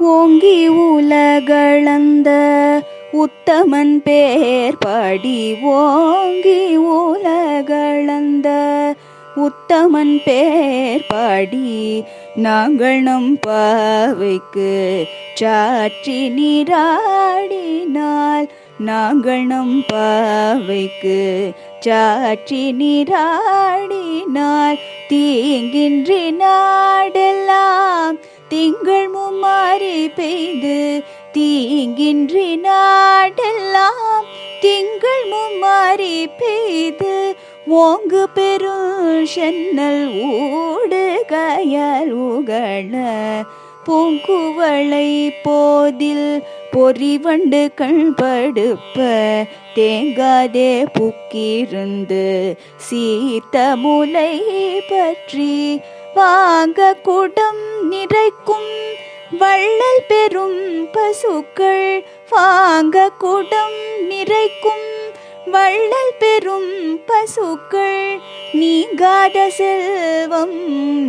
ஓங்கி உலகளந்த உத்தமன் பேர் படி ஓங்கி உலகளந்த உத்தமன் பேர் படி நாங்கள் நம் பாவைக்கு சாற்றி நீராடினால் நாங்கள் நம் பாவைக்கு சாற்றி நீராடினால் தீங்கின்றி நாடெல்லாம் திங்கள் மும்மாறி பெய்து தீங்கின்றி நாடெல்லாம் திங்கள் மும்மாறி பெய்து ஓங்கு பெரும் சென்னல் ஊடு கயல் உகள பூங்குவளை போதில் பொறிவண்டு கண்படுப்ப தேங்காதே புக்கிருந்து சீத்த முலை பற்றி வாங்க குடம் நிறைக்கும் வள்ளல் பெரும் பசுக்கள் வாங்க குடம் நிறைக்கும் வள்ளல் பெரும் பசுக்கள் நீங்காத செல்வம்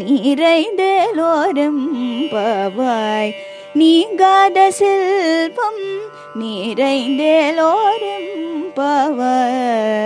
நிறைந்தலோரம் பவாய். நீங்காத செல்வம் நிறைந்தலோரம் பவாய்.